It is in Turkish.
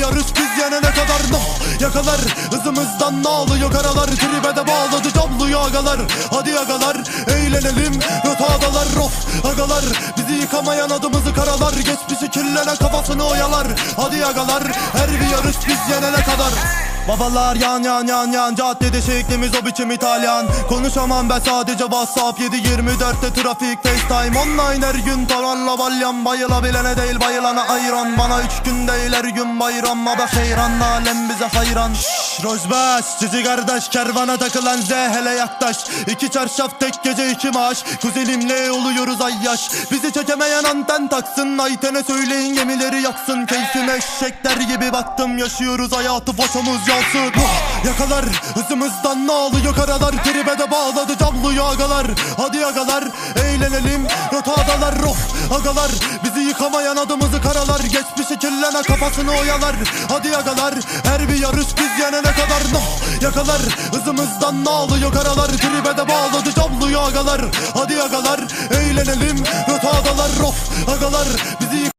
yarış biz yenene kadar no Yakalar. Hızımızdan ne alıyor karalar. Tribe de bağladı camlıyor agalar. Hadi agalar eğlenelim. Rotadalar of agalar. Bizi yıkamayan adımızı karalar. Geçmişi kirlenen kafasını oyalar. Hadi agalar her bir yarış biz yenene Babalar yan yan yan yan. Caddede şeklimiz o biçim İtalyan. Konuşamam ben sadece WhatsApp. 7-24'te trafik FaceTime. Online her gün taranla balyan. Bayılabilene değil bayılana ayran. Bana üç gün değil her gün bayram. Ama heyran alem bize hayran. Şşş Rojbaş Cici kardeş kervana takılan Z hele yaklaş İki çarşaf tek gece iki maaş. Kuzenimle oluyoruz ay yaş? Bizi çekemeyen anten taksın. Ayten'e söyleyin gemileri yaksın. Keyfime eşekler gibi baktım. Yaşıyoruz hayatı foşamız yansın Yakalar hızımızdan ne alıyor? Karalar Tribe de bağladı camlıyor agalar Hadi agalar eğlenelim. Rotadalar of agalar Bizi yıkamayan adımızı karalar. Geçmişi kirlenen kafasını oyalar. Hadi agalar her bir yarış biz yenene kadar. No Yakalar hızımızdan ne alıyor karalar? Tribe de bağladı camlıyor agalar Hadi agalar eğlenelim. Rotadalar of agalar Bizi